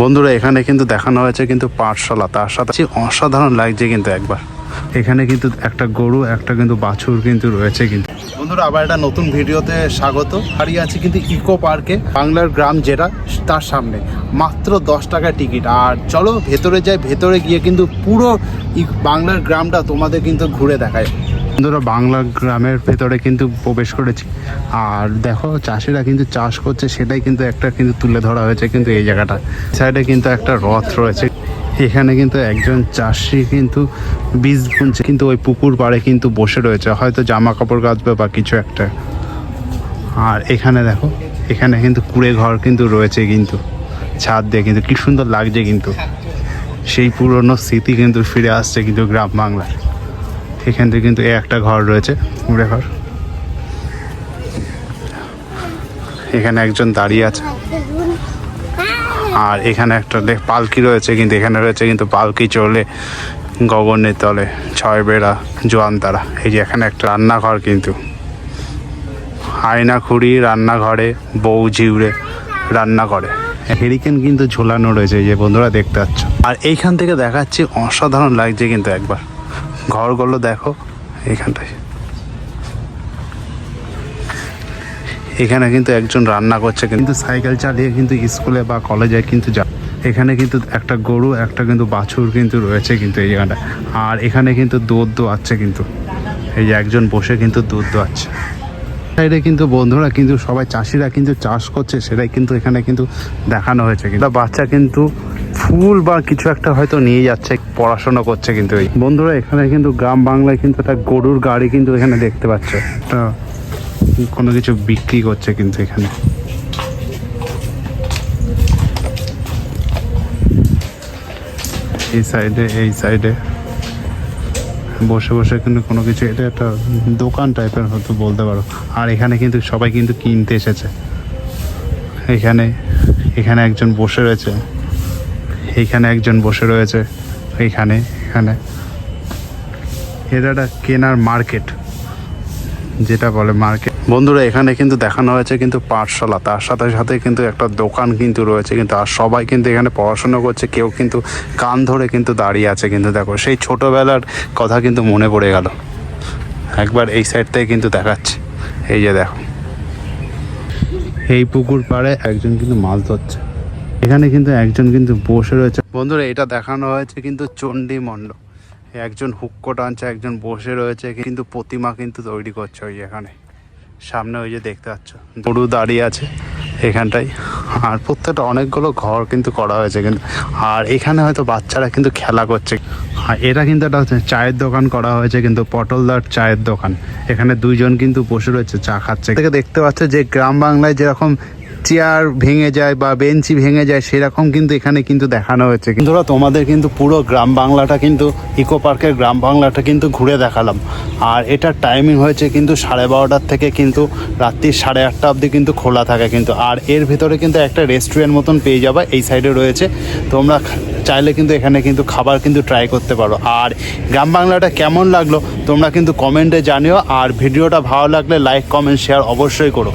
বন্ধুরা, এখানে কিন্তু দেখানো হয়েছে কিন্তু পাঠশালা। তার সাথে অসাধারণ লাগছে কিন্তু একবার। এখানে কিন্তু একটা গরু, একটা কিন্তু বাছুর কিন্তু রয়েছে কিন্তু। বন্ধুরা, আবার একটা নতুন ভিডিওতে স্বাগত। হারিয়ে আছে কিন্তু ইকো পার্কে, বাংলার গ্রাম যেটা তার সামনে। মাত্র দশ টাকা টিকিট। আর চলো, ভেতরে যাই, ভেতরে গিয়ে কিন্তু পুরো বাংলার গ্রামটা তোমাদের কিন্তু ঘুরে দেখায় বন্ধুরা বাংলা গ্রামের ভেতরে কিন্তু প্রবেশ করেছি। আর দেখো চাষিরা কিন্তু চাষ করছে, সেটাই কিন্তু একটা কিন্তু তুলে ধরা হয়েছে কিন্তু এই জায়গাটা। সাইডে কিন্তু একটা রথ রয়েছে। এখানে কিন্তু একজন চাষি কিন্তু বীজ বুনছে, কিন্তু ওই পুকুর পাড়ে কিন্তু বসে রয়েছে। হয়তো জামা কাপড় কাচবে বা কিছু একটা। আর এখানে দেখো, এখানে কিন্তু কুড়ে ঘর কিন্তু রয়েছে কিন্তু। ছাদ দিয়ে কিন্তু, কি সুন্দর লাগছে কিন্তু। সেই পুরনো স্মৃতি কিন্তু ফিরে আসছে কিন্তু গ্রাম বাংলায়। এখান থেকে কিন্তু একটা ঘর রয়েছে কুড়ে ঘর। এখানে একজন দাঁড়িয়ে আছে। আর এখানে একটা পালকি রয়েছে কিন্তু, এখানে রয়েছে কিন্তু পালকি চলে গগনের তলে ছয় বেড়া জোয়ান তারা। এই যে এখানে একটা রান্নাঘর কিন্তু। আয়না খুঁড়ি রান্নাঘরে, বউ ঝিউড়ে রান্না করে। হেরিকেন কিন্তু ঝোলানো রয়েছে যে বন্ধুরা দেখতে পাচ্ছ। আর এইখান থেকে দেখাচ্ছি অসাধারণ লাগছে কিন্তু একবার। ঘরগুলো দেখো, এইখানটায়। এখানে কিন্তু একজন রান্না করছে, কিন্তু সাইকেল চালিয়ে কিন্তু স্কুলে বা কলেজে কিন্তু যা এখানে কিন্তু একটা গরু, একটা কিন্তু বাছুর কিন্তু রয়েছে কিন্তু এই জায়গাটা। আর এখানে কিন্তু দুধ দোয়াচ্ছে কিন্তু। এই যে একজন বসে কিন্তু দুধ দোয়াচ্ছে। সাইডে কিন্তু বন্ধুরা, কিন্তু সবাই চাষিরা কিন্তু চাষ করছে, সেটাই কিন্তু এখানে কিন্তু দেখানো হয়েছে। কিন্তু বাচ্চা কিন্তু ফুল বা কিছু একটা হয়তো নিয়ে যাচ্ছে, পড়াশোনা করছে কিন্তু এই। বন্ধুরা, এখানে কিন্তু গ্রাম বাংলায় কিন্তু একটা গরুর গাড়ি কিন্তু এখানে দেখতে পাচ্ছে। কোনো কিছু বিক্রি করছে কিন্তু এখানে। এই সাইডে এই সাইডে। বসে বসে কিন্তু কোনো কিছু, এটা একটা দোকান টাইপের হয়তো বলতে পারো। আর এখানে কিন্তু সবাই কিন্তু কিনতে এসেছে। এখানে এখানে একজন বসে রয়েছে। এখানে একজন বসে রয়েছে। এখানে এখানে। এটা একটা কেনার মার্কেট। যেটা বলে মার্কেট। বন্ধুরা এখানে কিন্তু দেখানো হয়েছে কিন্তু পাঠশালা। তার সাথে সাথে কিন্তু একটা দোকান কিন্তু রয়েছে কিন্তু আর সবাই কিন্তু এখানে পড়াশোনা করছে। কেউ কিন্তু কান ধরে কিন্তু দাঁড়িয়ে আছে কিন্তু দেখো সেই ছোটোবেলার কথা কিন্তু মনে পড়ে গেল। একবার এই সাইড থেকে কিন্তু দেখাচ্ছে। এই যে দেখো। এই পুকুর পাড়ে একজন কিন্তু মাছ ধরছে। এখানে কিন্তু একজন কিন্তু বসে রয়েছে। বন্ধুরা এটা দেখানো হয়েছে কিন্তু চণ্ডী মণ্ডপ। একজন হুক্কো টানছে একজন বসে রয়েছে, কিন্তু প্রতিমা কিন্তু তৈরি করছে ওই এখানে সামনে ওই যে দেখতে পাচ্ছ, গরু দাঁড়িয়ে আছে এখানটাই আর প্রত্যেকটা অনেকগুলো ঘর কিন্তু করা হয়েছে কিন্তু, আর এখানে হয়তো বাচ্চারা কিন্তু খেলা করছে। আর এটা কিন্তু একটা চায়ের দোকান করা হয়েছে কিন্তু পটলদার চায়ের দোকান। এখানে দুইজন কিন্তু বসে রয়েছে, চা খাচ্ছে। দেখতে পাচ্ছে যে গ্রাম বাংলায় যেরকম চেয়ার ভেঙে যায় বা বেঞ্চি ভেঙে যায়, সেরকম কিন্তু এখানে কিন্তু দেখানো হয়েছে। কিন্তু তোমাদের কিন্তু পুরো গ্রাম বাংলাটা কিন্তু ইকো পার্কের গ্রাম বাংলাটা কিন্তু ঘুরে দেখালাম। আর এটার টাইমিং হয়েছে কিন্তু সাড়ে বারোটার থেকে কিন্তু রাত্রির সাড়ে আটটা অবধি কিন্তু খোলা থাকে কিন্তু। আর এর ভিতরে কিন্তু একটা রেস্টুরেন্ট মতন পেয়ে যাবে, এই সাইডে রয়েছে। তোমরা চাইলে কিন্তু এখানে কিন্তু খাবার কিন্তু ট্রাই করতে পারো। আর গ্রাম বাংলাটা কেমন লাগল, তোমরা কিন্তু কমেন্টে জানিও। আর ভিডিওটা ভালো লাগলে লাইক কমেন্ট শেয়ার অবশ্যই করো।